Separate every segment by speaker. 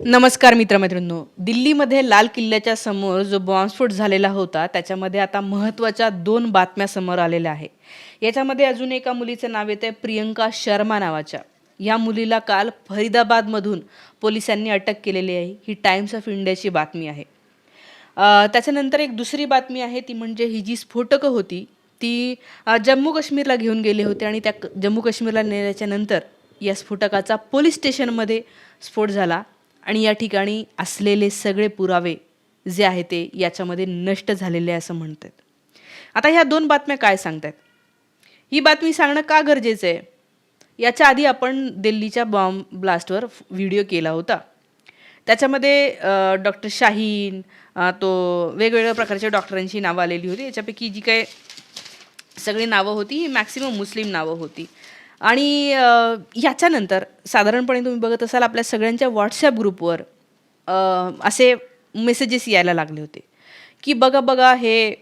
Speaker 1: नमस्कार मित्रमैत्रिणींनो. दिल्लीमध्ये लाल किल्ल्याच्या समोर जो बॉम्बस्फोट झालेला होता त्याच्यामध्ये आता महत्त्वाच्या दोन बातम्या समोर आलेल्या आहे याच्यामध्ये अजून एका मुलीचं नाव येतं प्रियंका शर्मा नावाच्या. या मुलीला काल फरीदाबादमधून पोलिसांनी अटक केलेली आहे. ही टाइम्स ऑफ इंडियाची बातमी आहे. त्याच्यानंतर एक दुसरी बातमी आहे ती म्हणजे ही जी स्फोटकं होती ती जम्मू काश्मीरला घेऊन गेले होते आणि त्या जम्मू काश्मीरला नेल्याच्या नंतर या स्फोटकाचा पोलीस स्टेशनमध्ये स्फोट झाला. आणि या ठिकाणी असलेले सगळे पुरावे जे आहे ते याच्यामध्ये नष्ट झालेले आहे असं म्हणतात. आता ह्या दोन बातम्या काय सांगतात ही बातमी सांगणं का गरजेचं आहे? याच्या आधी आपण दिल्लीच्या बॉम्ब ब्लास्टवर व्हिडिओ केला होता. त्याच्यामध्ये डॉक्टर शाहीन तो वेगवेगळ्या प्रकारच्या डॉक्टरांची नावं आलेली होती. याच्यापैकी जी काय सगळी नावं होती ही मॅक्सिमम मुस्लिम नावं होती. आणि याच्यानंतर साधारणपणे तुम्ही बघत असाल आपल्या सगळ्यांच्या व्हॉट्सॲप ग्रुपवर असे मेसेजेस यायला लागले होते. की बघा बघा हे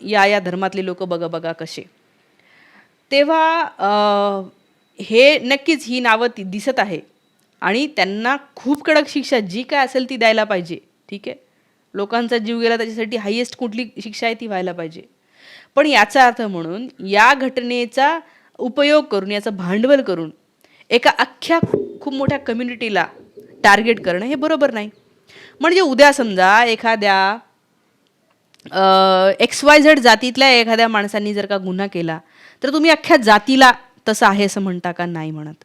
Speaker 1: या या धर्मातले लोक बघा बघा कसे. तेव्हा हे नक्कीच ही नावं ती दिसत आहे. आणि त्यांना खूप कडक शिक्षा जी काय असेल ती द्यायला पाहिजे. ठीक आहे? लोकांचा जीव गेला त्याच्यासाठी हायेस्ट कुठली शिक्षा आहे ती व्हायला पाहिजे. पण याचा अर्थ म्हणून या घटनेचा उपयोग करून याचं भांडवल करून एका अख्ख्या खूप मोठ्या कम्युनिटीला टार्गेट करणं हे बरोबर नाही. म्हणजे उद्या समजा एखाद्या एक्स वाय झेड जातीतल्या एखाद्या माणसांनी जर का गुन्हा केला तर तुम्ही अख्ख्या जातीला तसं आहे असं म्हणता का नाही म्हणत?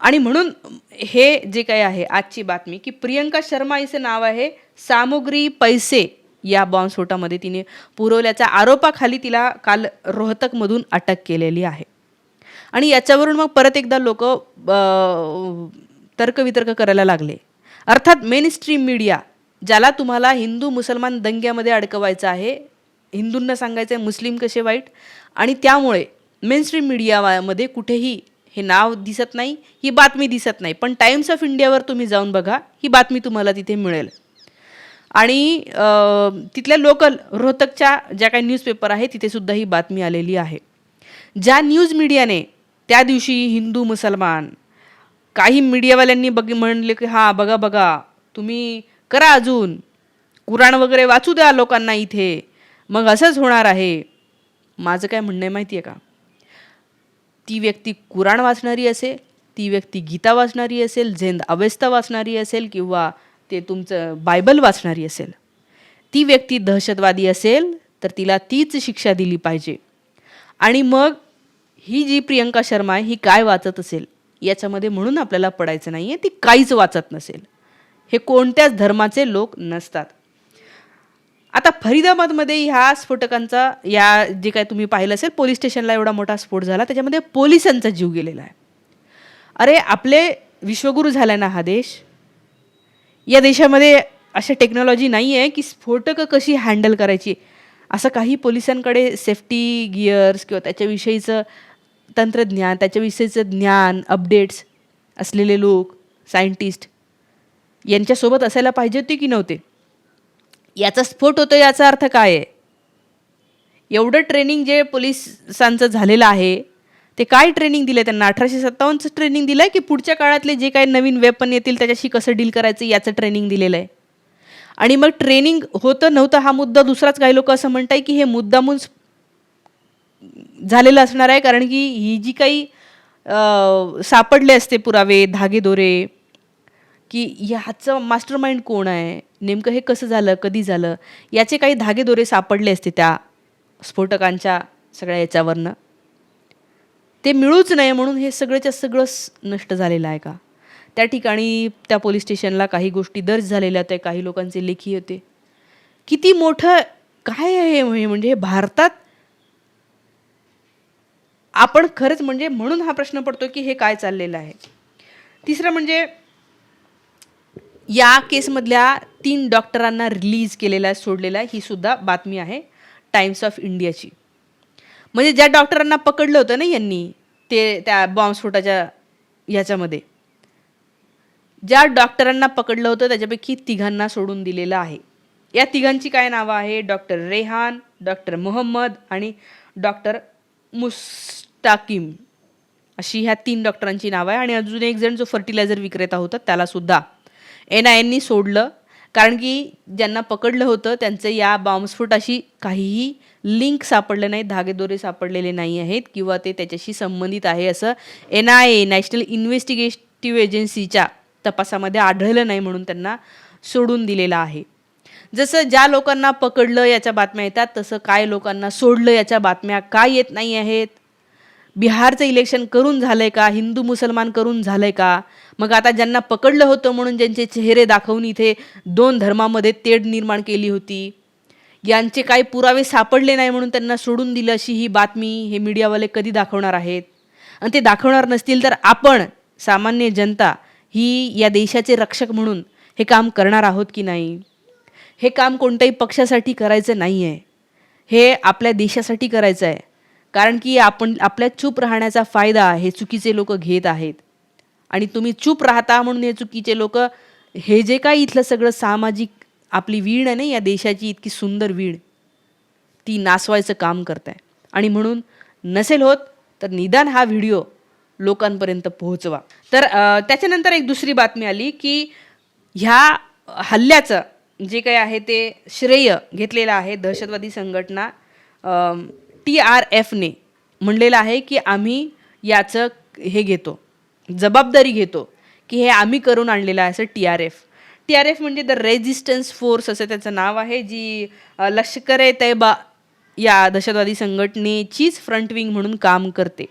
Speaker 1: आणि म्हणून हे जे काही आहे आजची बातमी की प्रियंका शर्मा हिचं नाव आहे सामुग्री पैसे. या बॉम्बस्फोटामध्ये तिने पुरवल्याच्या आरोपाखाली तिला काल रोहतकमधून अटक केलेली आहे. आणि याच्यावरून मग परत एकदा लोक तर्कवितर्क करायला लागले. अर्थात मेन स्ट्रीम मीडिया ज्याला तुम्हाला हिंदू मुसलमान दंग्यामध्ये अडकवायचं आहे हिंदूंना सांगायचं आहे मुस्लिम कसे वाईट आणि त्यामुळे मेन स्ट्रीम मीडियामध्ये कुठेही हे नाव दिसत नाही ही बातमी दिसत नाही. पण टाइम्स ऑफ इंडियावर तुम्ही जाऊन बघा ही बातमी तुम्हाला तिथे मिळेल. आणि तिथल्या लोकल रोहतकच्या ज्या काही न्यूजपेपर आहे तिथे सुद्धा ही बातमी आलेली आहे. ज्या न्यूज मीडियाने त्या दिवशी हिंदू मुसलमान काही मीडियावाल्यांनी बघ म्हणले की हां बघा बघा तुम्ही करा अजून. कुराण वगैरे वाचू द्या लोकांना इथे. मग असंच होणार आहे. माझं काय म्हणणं आहे माहिती आहे का? ती व्यक्ती कुराण वाचणारी असेल ती व्यक्ती गीता वाचणारी असेल झेंद अवेस्ता वाचणारी असेल किंवा ते तुमचं बायबल वाचणारी असेल. ती व्यक्ती दहशतवादी असेल तर तिला तीच शिक्षा दिली पाहिजे. आणि मग ही जी प्रियंका शर्मा आहे ही काय वाचत असेल याच्यामध्ये म्हणून आपल्याला पडायचं नाही आहे ती काहीच वाचत नसेल. हे कोणत्याच धर्माचे लोक नसतात. आता फरीदाबादमध्ये ह्या स्फोटकांचा या जे काय तुम्ही पाहिलं असेल पोलीस स्टेशनला एवढा मोठा स्फोट झाला त्याच्यामध्ये पोलिसांचा जीव गेलेला आहे. अरे आपले विश्वगुरू झाला ना हा देश? या देशामध्ये अशा टेक्नॉलॉजी नाही आहे की स्फोटकं कशी हँडल करायची? असं काही पोलिसांकडे सेफ्टी गिअर्स किंवा त्याच्याविषयीचं तंत्रज्ञान त्याच्याविषयीचं ज्ञान अपडेट्स असलेले लोक सायंटिस्ट यांच्यासोबत असायला पाहिजे होते की नव्हते? याचा स्फोट होतो याचा अर्थ काय आहे? एवढं ट्रेनिंग जे पोलिसांचं झालेलं आहे ते काय ट्रेनिंग दिलं त्यांना? अठराशे सत्तावन्नचं ट्रेनिंग दिलं आहे की पुढच्या काळातले जे काही नवीन वेपन येतील त्याच्याशी कसं डील करायचं याचं ट्रेनिंग दिलेलं आहे? आणि मग ट्रेनिंग होतं नव्हतं हा मुद्दा दुसराच काही लोक असं म्हणताय की हे मुद्दामून झालेलं असणार आहे कारण की ही जी काही सापडले असते पुरावे धागेदोरे की ह्याचं मास्टर माइंड कोण आहे? नेमकं हे कसं झालं? कधी झालं? याचे काही धागेदोरे सापडले असते त्या स्फोटकांच्या सगळ्या याच्यावरनं. ते मिळूच नाही म्हणून हे सगळंच्या सगळं नष्ट झालेलं आहे का? त्या ठिकाणी त्या पोलीस स्टेशनला काही गोष्टी दर्ज झालेल्या होत्या काही लोकांचे लेखी होते. किती मोठं काय आहे हे? म्हणजे हे भारतात आपण खरंच म्हणजे म्हणून हा प्रश्न पडतो की हे काय चाललेलं आहे. तिसरं म्हणजे या केसमधल्या तीन डॉक्टरांना रिलीज केलेला आहे सोडलेला आहे ही सुद्धा बातमी आहे टाइम्स ऑफ इंडियाची म्हणजे ज्या डॉक्टरांना पकडलं होतं ना यांनी ते त्या बॉम्बस्फोटाच्या ह्याच्यामध्ये ज्या डॉक्टरांना पकडलं होतं त्याच्यापैकी तिघांना सोडून दिलेलं आहे. या तिघांची काय नावं आहे? डॉक्टर रेहान डॉक्टर मोहम्मद आणि डॉक्टर मुस्ताकिम. अशी ह्या तीन डॉक्टरांची नावं आहे. आणि अजून एक जण जो फर्टिलायझर विक्रेता होता त्याला सुद्धा एन आय एननी सोडलं. कारण की ज्यांना पकडलं होतं त्यांचं या बॉम्बस्फोटाशी काहीही लिंक सापडले नाहीत धागेदोरे सापडलेले नाही आहेत किंवा ते त्याच्याशी संबंधित आहे असं N I A national investigative एजन्सीच्या तपासामध्ये आढळलं नाही म्हणून त्यांना सोडून दिलेलं आहे. जसं ज्या लोकांना पकडलं याच्या बातम्या येतात तसं काय लोकांना सोडलं याच्या बातम्या काय येत नाही आहेत? बिहारचं इलेक्शन करून झालंय का? हिंदू मुसलमान करून झालंय का? मग आता ज्यांना पकडलं होतं म्हणून ज्यांचे चेहरे दाखवून इथे दोन धर्मामध्ये तेढ निर्माण केली होती. यांचे काही पुरावे सापडले नाही म्हणून त्यांना सोडून दिलं अशी ही बातमी हे मीडियावाले कधी दाखवणार आहेत? आणि ते दाखवणार नसतील तर आपण सामान्य जनता ही या देशाचे रक्षक म्हणून हे काम करणार आहोत की नाही? हे काम कोणत्याही पक्षासाठी करायचं नाही आहे हे आपल्या देशासाठी करायचं आहे कारण की आपण आपल्या चूप राहण्याचा फायदा हे चुकीचे लोक घेत आहेत. आणि तुम्ही चूप राहता म्हणून हे चुकीचे लोक हे जे काही इथलं सगळं सामाजिक आपली वीण आहे ना या देशाची इतकी सुंदर वीण ती नासवायचं काम करत आहे आणि म्हणून नसेल होत तर निदान हा व्हिडिओ लोकांपर्यंत पोहोचवा. तर त्याच्यानंतर एक दुसरी बातमी आली की ह्या हल्ल्याचं जे काही आहे ते श्रेय घेतलेलं आहे दहशतवादी संघटना टी आर एफने म्हणलेलं आहे की आम्ही याचं हे घेतो जबाबदारी घेतो की हे आम्ही करून आणलेलं आहे असं T R F T R F म्हणजे द रेजिस्टन्स फोर्स असं त्याचं नाव आहे जी लष्कर ए तैबा या दहशतवादी संघटनेचीच फ्रंट विंग म्हणून काम करते.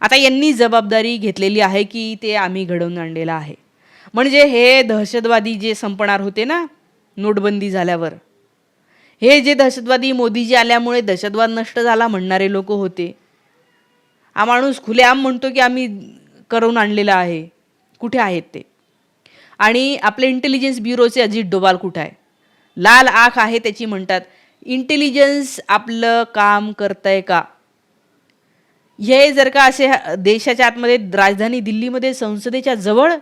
Speaker 1: आता यांनी जबाबदारी घेतलेली आहे की ते आम्ही घडवून आणलेलं आहे. म्हणजे हे दहशतवादी जे संपणार होते ना नोटबंदी झाल्यावर हे जे दहशतवादी मोदीजी आल्यामुळे दहशतवाद नष्ट झाला म्हणणारे लोक होते. हा माणूस खुलेआम म्हणतो की आम्ही करून आणलेला आहे. कुठे आहेत ते? आणि आपले इंटेलिजन्स ब्युरोचे अजित डोवाल कुठं आहे? लाल आख आहे त्याची म्हणतात इंटेलिजन्स आपलं काम करतंय का? हे जर का असे देशाच्या आतमध्ये राजधानी दिल्लीमध्ये संसदेच्या जवळ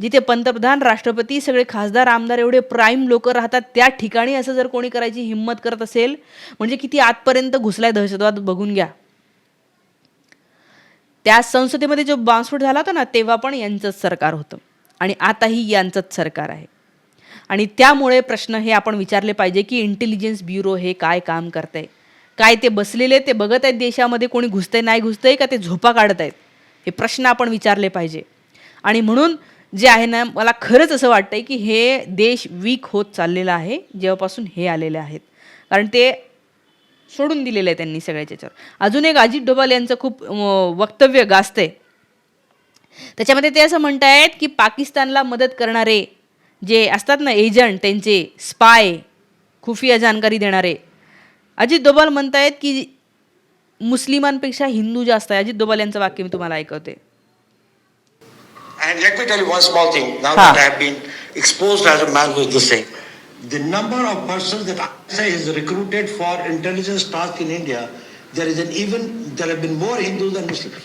Speaker 1: जिथे पंतप्रधान राष्ट्रपती सगळे खासदार आमदार एवढे प्राईम लोक राहतात त्या ठिकाणी असं जर कोणी करायची हिंमत करत असेल म्हणजे किती आतपर्यंत घुसलाय दहशतवाद बघून घ्या. त्या संसदेमध्ये जो बॉम्बस्फोट झाला होता ना तेव्हा पण यांचंच सरकार होतं. आणि आताही यांचंच सरकार आहे. आणि त्यामुळे प्रश्न हे आपण विचारले पाहिजे की इंटेलिजन्स ब्युरो हे काय काम करतंय? काय ते बसलेले ते बघत आहेत देशामध्ये कोणी घुसतंय नाही घुसतंय का ते झोपा काढत आहेत? हे प्रश्न आपण विचारले पाहिजे. आणि म्हणून जे आहे ना मला खरंच असं वाटतंय की हे देश वीक होत चाललेला आहे जेव्हापासून हे आलेले आहेत. कारण ते सोडून दिलेलं आहे त्यांनी सगळ्याच्या याच्यावर अजून एक अजित डोभाल यांचं खूप वक्तव्य गाजतंय. त्याच्यामध्ये ते असं म्हणतायत की पाकिस्तानला मदत करणारे जे असतात ना एजंट त्यांचे स्पाय खुफिया जानकारी देणारे. अजित डोभाल म्हणतायत की मुस्लिमांपेक्षा हिंदू जास्त आहे. अजित डोभाल यांचं वाक्य मी तुम्हाला ऐकवते.
Speaker 2: And let me tell you one small thing. Now
Speaker 1: huh.
Speaker 2: that I have been exposed as a man who is the same, the number of persons that I say is recruited for intelligence task in India, there is an even there have been more Hindus than Muslims.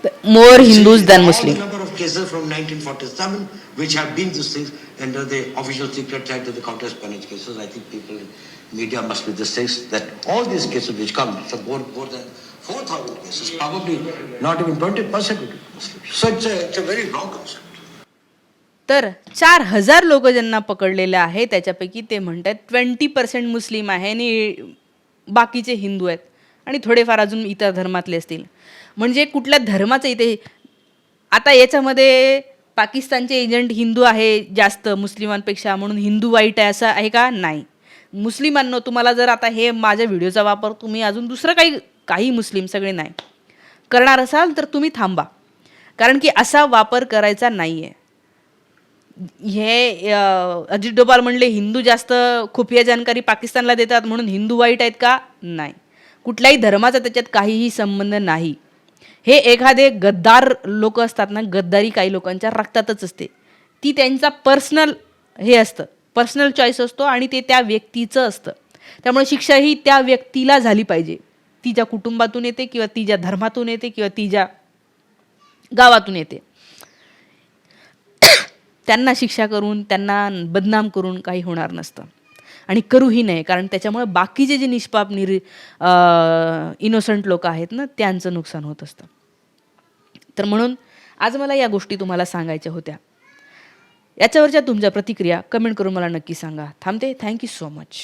Speaker 1: The more
Speaker 2: Hindus
Speaker 1: than
Speaker 2: Muslims. number of cases from 1947 which have been the distinct under the official secret side of the counter espionage cases. I think people in media must be the same that all these cases which come, more, more than 4,000 cases, probably not even 20 percent So it's a, it's a very wrong concept.
Speaker 1: तर चार हजार लोक ज्यांना पकडलेले आहे त्याच्यापैकी ते म्हणतात ट्वेंटी पर्सेंट मुस्लिम आहे आणि बाकीचे हिंदू आहेत. आणि थोडेफार अजून इतर धर्मातले असतील. म्हणजे कुठल्या धर्माचं इथे आता याच्यामध्ये पाकिस्तानचे एजंट हिंदू आहे जास्त मुस्लिमांपेक्षा म्हणून हिंदू वाईट आहे असं आहे का? नाही. मुस्लिमांनो तुम्हाला जर आता हे माझ्या व्हिडिओचा वापर तुम्ही अजून दुसरं काही काही मुस्लिम सगळे नाही. करणार असाल तर तुम्ही थांबा. कारण की असा वापर करायचा नाही आहे हे अजित डोबाल म्हणले हिंदू जास्त खुफिया जानकारी पाकिस्तानला देतात म्हणून हिंदू वाईट आहेत का? नाही. कुठल्याही धर्माचा त्याच्यात काहीही संबंध नाही. हे एखादे गद्दार लोक असतात ना गद्दारी काही लोकांच्या रक्तातच असते. ती त्यांचा पर्सनल हे असतं पर्सनल चॉईस असतो आणि ते त्या व्यक्तीचं असतं. त्यामुळे शिक्षा ही त्या व्यक्तीला झाली पाहिजे. ती ज्या कुटुंबातून येते किंवा ती ज्या धर्मातून येते किंवा ती ज्या गावातून येते. त्यांना शिक्षा करून त्यांना बदनाम करून काही होणार नसतं. आणि करूही नाही कारण त्याच्यामुळे बाकीचे जे निष्पाप निर इनोसंट लोक आहेत ना त्यांचं नुकसान होत असतं. तर म्हणून आज मला या गोष्टी तुम्हाला सांगायच्या होत्या. याच्यावरच्या तुमच्या प्रतिक्रिया कमेंट करून मला नक्की सांगा. थांबते. Thank you so much